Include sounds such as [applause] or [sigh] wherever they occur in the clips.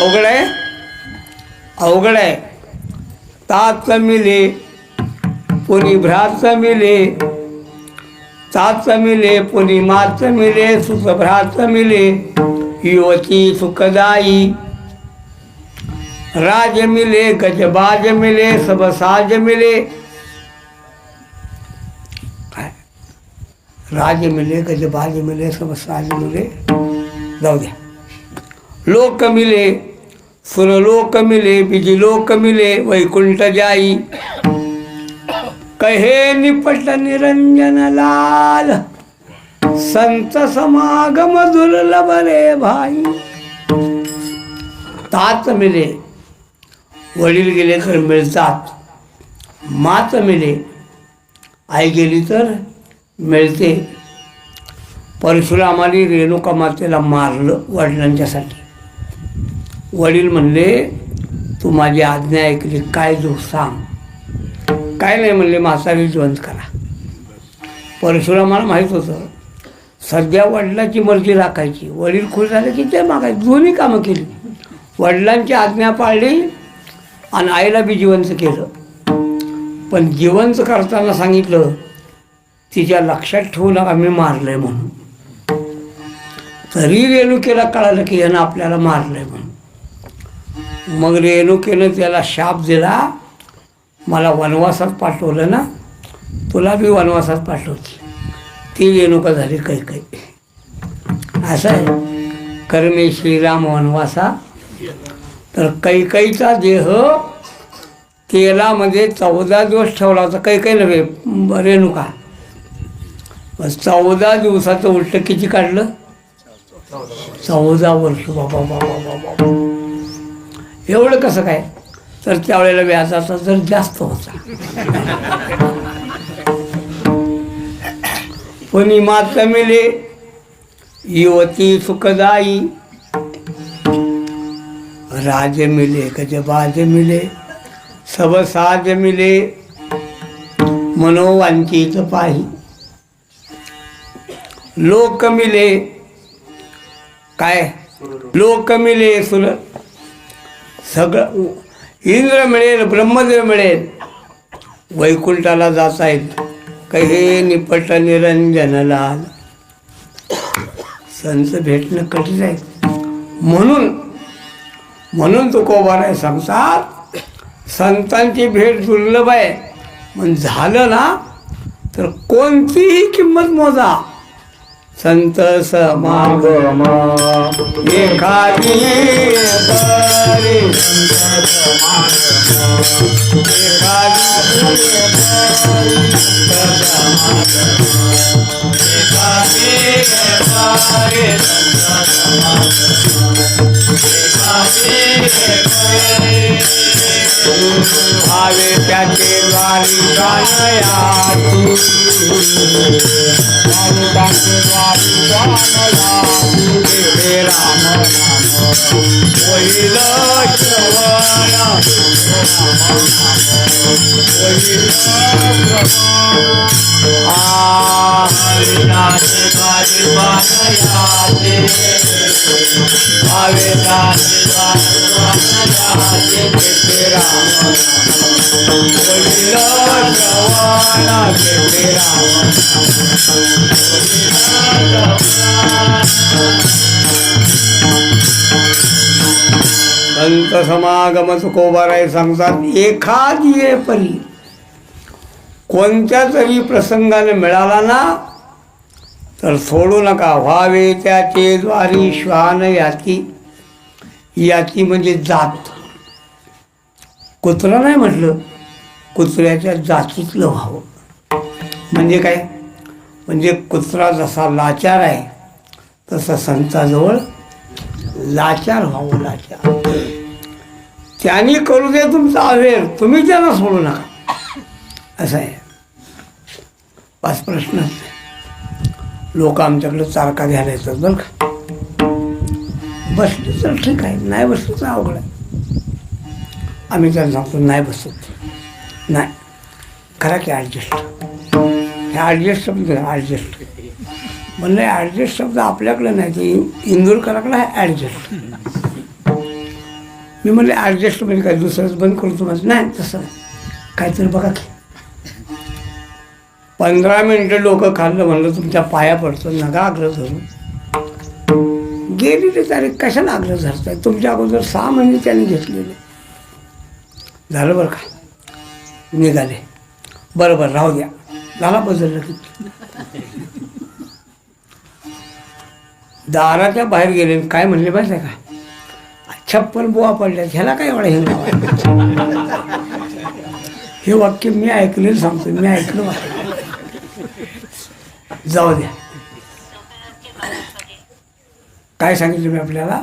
अवघड आहे? अवघड आहे. तात मिले पुनी भ्रात मिले तात मिले पुनी मात मिले सुखभ्रात मिले युवती सुखदाई राज मिले गजबाज मिले सब साज मिले. राज मिले गजबाज मिले सब मिले जाऊ द्या. लोक मिले सुरलोक मिले बिजलोक मिले वैकुंठ जाई. कहे निपट निरंजन लाल संत समागम दुर्लभ रे भाई. तात मिले वडील गेले तर मिळतात. मात मिले आई गेली तर मिळते. परशुरामाने रेणुका मातेला मारलं वडिलांच्यासाठी वडील म्हणले तू माझी आज्ञा ऐकली काय जो सांग. काय नाही म्हणले म्हातारी जिवंत करा. परशुरामाला माहीत होतं सध्या वडिलांची मर्जी राखायची. वडील खुश झाले की ते मागायचे दोन्ही कामं केली. वडिलांची आज्ञा पाळली आणि आईला बी जिवंत केलं. पण जिवंत करताना सांगितलं तिच्या लक्षात ठेवू नका मी मारलंय म्हणून. तरी रेणुकेला कळालं की यानं आपल्याला मारलंय म्हणून. मग रेणुकेनं त्याला शाप दिला. मला वनवासात पाठवलं ना तुला बी वनवासात पाठवते. ती रेणुका झाली काही काही असं आहे. कर्मे श्रीराम वनवासा. तर कैकईचा देह तेलामध्ये चौदा दिवस ठेवला होता. काही काही नव्हे रेणुका. चौदा दिवसाचं उलट किती काढलं? चौदा वर्ष. बाबा बाबा बाबा एवढं कसं काय? तर त्यावेळेला व्याजाचा दर जास्त होता. पण मात मिले. युवती सुखदाई राज मिले गजबाज मिले. सब साज मिले. मनोवांचित पाही. लोक मिले काय? लोक मिले सुर सगळं इंद्र मिळेल ब्रह्मदेव मिळेल. वैकुंठाला जात आहेत काही निपट निरंजनला. संत भेटणं कठीण आहे. म्हणून म्हणून तुकोबाराय सांगतात संतांची भेट दुर्लभ आहे. पण झालं ना तर कोणतीही किंमत मोजा. संत समागम एखादी बरे भावे त्याचे द्वारी जाणया भावे द्वारी तू देवे राम नाम होईल श्रवण होईल श्रवण आ हरिदास द्वारी भावे दास राम राम संत समागम तुकोबाराय सांगतात एखादी परी कोणत्या तरी प्रसंगाने मिळाला ना तर सोडू नका व्हावे त्याचे द्वारी श्वान याती. याती म्हणजे जात. कुत्रा नाही म्हटलं कुत्र्याच्या जातीतलं व्हावं. म्हणजे काय? म्हणजे कुत्रा जसा लाचार आहे तसं संताजवळ लाचार व्हावं लाचार. त्यांनी करू दे तुमचा अवेर तुम्ही त्यांना सोडू नका. असं आहे. पाच प्रश्न. लोक आमच्याकडे चारका घ्यायला येतात बरं का? बसले तर ठीक आहे. नाही बसलं तर अवघड आहे. आम्ही त्यांना सांगतो नाही बसत. नाही. करा की ॲडजस्ट हे ॲडजस्ट शब्द ॲडजस्ट म्हणलं ॲडजस्ट शब्द आपल्याकडे नाही ते इंदूरकराकडे आहे ॲडजस्ट मी म्हणले ॲडजस्ट म्हणजे काय? दुसरंच बंद करतो माझं नाही तसं काहीतरी बघा की. पंधरा मिनटं डोकं खाल्लं म्हणलं तुमच्या पाया पडतो नका आग्रह धरून गेलेली तारीख कशाला आग्रह धरताय? तुमच्या अगोदर सहा महिने त्यांनी घेतलेले. झालं बरं का? निघाले. बरं बरं राहू द्या. झाला बदललं की दाराच्या बाहेर गेले आणि काय म्हणले माहिती आहे का? छप्पन बुवा पडल्या ह्याला काय एवढा हे हे वाक्य मी ऐकलेलं सांगतो मी ऐकलं वाक्य. [laughs] जाऊ द्या काय सांगितलं मी आपल्याला?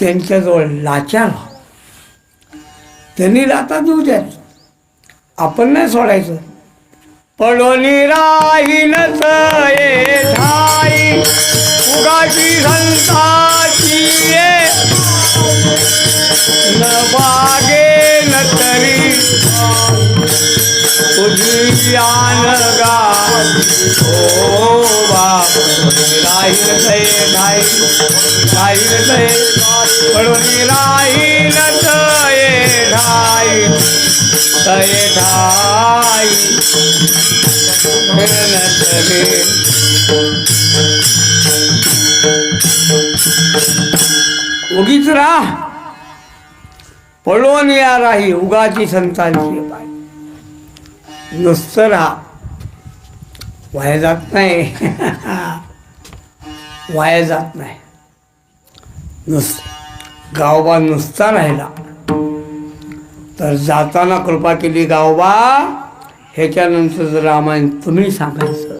त्यांच्याजवळ लाचार त्यांनी लाता देऊ द्या. आपण नाही सोडायचं. पडोनी राहीनच ये ठाई. उगाची संताची ये. न बागे न तरी. तुझी आन गा ओ बाप राहीन ते ठाई राहीन ते पडोनी राहीनच ये ठाई तये ठाई उगीच राह. पळून या राही उगाची संतांची पाय नुसतं राहा. वाया जात नाही. वाया जात नाही. नुस गावबा नुसता राहिला. तर जाताना कृपा केली गावबा. ह्याच्यानंतर रामायण तुम्ही सांगायचं.